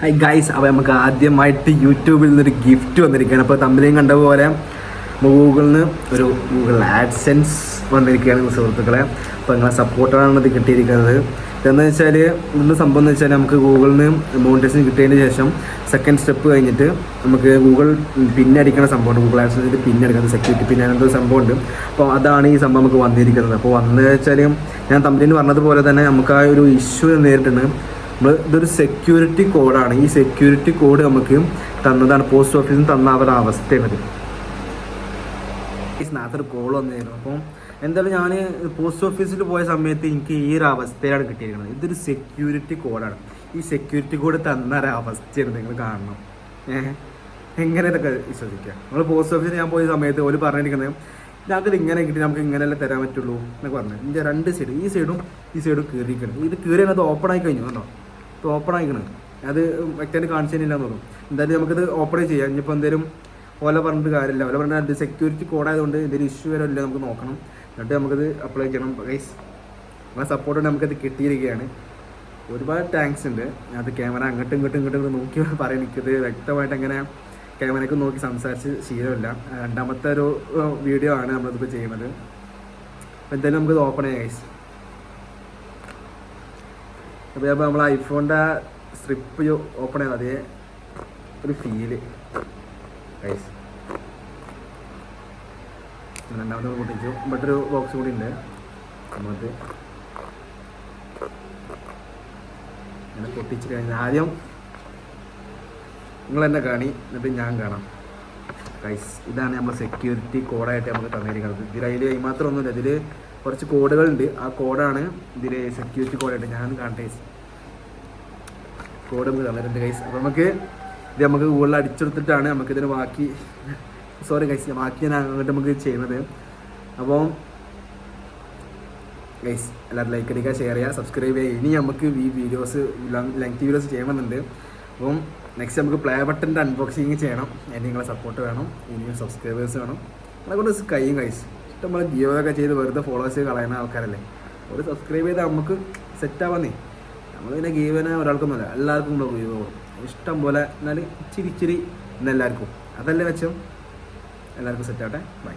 High guys അപ്പോൾ നമുക്ക് ആദ്യമായിട്ട് യൂട്യൂബിൽ നിന്നൊരു ഗിഫ്റ്റ് വന്നിരിക്കുകയാണ്. അപ്പോൾ തമ്മിലേയും കണ്ട പോലെ ഗൂഗിളിൽ നിന്ന് ഒരു ഗൂഗിൾ ആഡ്സെൻസ് വന്നിരിക്കുകയാണ് സുഹൃത്തുക്കളെ. അപ്പോൾ നിങ്ങളെ സപ്പോർട്ടാണ് ഇത് കിട്ടിയിരിക്കുന്നത്. ഇതെന്ന് വെച്ചാൽ ഇന്ന് സംഭവം എന്ന് വെച്ചാൽ നമുക്ക് ഗൂഗിളിൽ നിന്ന് മോണിറ്റേഷൻ കിട്ടിയതിന് ശേഷം സെക്കൻഡ് സ്റ്റെപ്പ് കഴിഞ്ഞിട്ട് നമുക്ക് ഗൂഗിൾ പിന്നടിക്കുന്ന സംഭവമുണ്ട്. ഗൂഗിൾ ആഡ്സൻസിൽ പിന്നടിക്കുന്നത് സെക്യൂരിറ്റി പിന്നെ അങ്ങനത്തെ സംഭവമുണ്ട്. അപ്പോൾ അതാണ് ഈ സംഭവം നമുക്ക് വന്നിരിക്കുന്നത്. അപ്പോൾ വന്നു വെച്ചാൽ ഞാൻ തമ്മിലിന് പറഞ്ഞതുപോലെ തന്നെ നമുക്ക് ആ ഒരു ഇഷ്യൂ നേരിട്ടുണ്ട് നമ്മൾ ഇതൊരു സെക്യൂരിറ്റി കോഡാണ് ഈ സെക്യൂരിറ്റി കോഡ് നമുക്ക് തന്നതാണ്. പോസ്റ്റ് ഓഫീസിൽ നിന്ന് തന്ന അവരുടെ അവസ്ഥയാണ് ഇതിനകത്തൊരു കോൾ വന്നിരുന്നു അപ്പം എന്തായാലും ഞാൻ പോസ്റ്റ് ഓഫീസിൽ പോയ സമയത്ത് എനിക്ക് ഈ ഒരു അവസ്ഥയാണ് കിട്ടിയിരിക്കുന്നത്. ഇതൊരു സെക്യൂരിറ്റി കോഡാണ് ഈ സെക്യൂരിറ്റി കോഡ് തന്ന ഒരു അവസ്ഥയാണ് നിങ്ങൾ കാണണം. ഏഹ് എങ്ങനെ ഇതൊക്കെ വിശ്വസിക്കുക നമ്മൾ പോസ്റ്റ് ഓഫീസിൽ ഞാൻ പോയ സമയത്ത് ഒരു പറഞ്ഞിരിക്കുന്നത് ഞങ്ങൾക്ക് ഇങ്ങനെ കിട്ടി നമുക്ക് ഇങ്ങനെയല്ലേ തരാൻ പറ്റുള്ളൂ എന്നൊക്കെ പറഞ്ഞു. ഇതിന്റെ രണ്ട് സൈഡ് ഈ സൈഡും ഈ സൈഡും കീറിയിരിക്കുന്നത് ഇത് കീറിയത് ഓപ്പൺ ആയി കഴിഞ്ഞു ഇത് ഓപ്പൺ ആയിക്കണം. അത് വ്യക്തമായിട്ട് കാണിച്ചതിനില്ല എന്ന് തോന്നുന്നു. എന്തായാലും നമുക്കിത് ഓപ്പൺ ചെയ്യാം. ഇനിയിപ്പോൾ എന്തെങ്കിലും ഓല പറഞ്ഞിട്ട് കാര്യമില്ല. ഓല പറഞ്ഞാൽ അത് സെക്യൂരിറ്റി കോഡായതുകൊണ്ട് എന്തെങ്കിലും ഇഷ്യൂ വരെ ഇല്ല നമുക്ക് നോക്കണം. എന്നിട്ട് നമുക്കിത് അപ്ലൈ ചെയ്യണം. ഗൈസ് നമ്മളെ സപ്പോർട്ട് നമുക്കത് കിട്ടിയിരിക്കുകയാണ്. ഒരുപാട് താങ്ക്സ് ഉണ്ട്. അത് ക്യാമറ അങ്ങോട്ടും ഇങ്ങോട്ടും ഇങ്ങോട്ടും നോക്കി പറയാൻ എനിക്കത് വ്യക്തമായിട്ട് അങ്ങനെ ക്യാമറയ്ക്ക് നോക്കി സംസാരിച്ച് ശീലമില്ല. രണ്ടാമത്തെ ഒരു വീഡിയോ ആണ് നമ്മളിതിപ്പോൾ ചെയ്യുന്നത്. അപ്പോൾ എന്തായാലും നമുക്കിത് ഓപ്പൺ ചെയ്യാം ഗൈസ് അപ്പോൾ അപ്പോൾ നമ്മൾ ഐഫോണിന്റെ സ്ട്രിപ്പ് ഓപ്പൺ ചെയ്യാൻ അതേ ഒരു ഫീൽ ഐസ് രണ്ടാമത്തെ പൊട്ടിച്ചു. ബട്ടൊരു ബോക്സ് കൂടി ഉണ്ട്. നമുക്ക് അങ്ങനെ പൊട്ടിച്ച് കഴിഞ്ഞാൽ ആദ്യം നിങ്ങൾ എന്നെ കാണി. എന്നിട്ട് ഞാൻ കാണാം. ഗൈസ് ഇതാണ് നമ്മൾ സെക്യൂരിറ്റി കോഡായിട്ട് നമുക്ക് തന്നിരിക്കുന്നത്. ഇതിൽ അതിൽ മാത്രമൊന്നുമില്ല ഇതിൽ കുറച്ച് കോഡുകളുണ്ട്. ആ കോഡാണ് ഇതിൽ സെക്യൂരിറ്റി കോഡായിട്ട് ഞാൻ കാണട്ടെ കോഡ് നമുക്ക് തന്നിട്ടുണ്ട് ഗൈസ് അപ്പോൾ നമുക്ക് ഇത് നമുക്ക് ഗൂഗിളിൽ അടിച്ചെടുത്തിട്ടാണ് നമുക്കിതിന് ബാക്കി സോറി ഗൈസ് ബാക്കി ഞാൻ അങ്ങോട്ട് നമുക്ക് ചെയ്യുന്നത്. അപ്പോൾ ഗൈസ് എല്ലാവരും ലൈക്ക് അടിക്കുക ഷെയർ ചെയ്യുക സബ്സ്ക്രൈബ് ചെയ്യുക. ഇനി നമുക്ക് ഈ വീഡിയോസ് ലെങ്ത് വീഡിയോസ് ചെയ്യണമെന്നുണ്ട്. അപ്പം നെക്സ്റ്റ് നമുക്ക് പ്ലേ ബട്ടന്റെ അൺബോക്സിങ് ചെയ്യണം. എന്റെ നിങ്ങളെ സപ്പോർട്ട് വേണം. ഇനിയും സബ്സ്ക്രൈബേഴ്സ് വേണം. അതുകൊണ്ട് കൊണ്ട് കഴിയും ഗൈസ് ഇഷ്ടംപോലെ ജിയോയൊക്കെ ചെയ്ത് വെറുതെ ഫോളോവേഴ്സ് കളയുന്ന ആൾക്കാരല്ലേ? ഒരു സബ്സ്ക്രൈബ് ചെയ്താൽ നമുക്ക് സെറ്റ് ആവാന്നേ. നമ്മൾ പിന്നെ ഗീവനെ ഒരാൾക്കൊന്നുമല്ല എല്ലാവർക്കും കൂടെ ഗീവ് കൊടുക്കും ഇഷ്ടം പോലെ എന്നാൽ ഇച്ചിരി ഇച്ചിരി എന്നെല്ലാവർക്കും അതല്ലേ വെച്ചോ എല്ലാവർക്കും സെറ്റ് ആവട്ടെ. ബൈ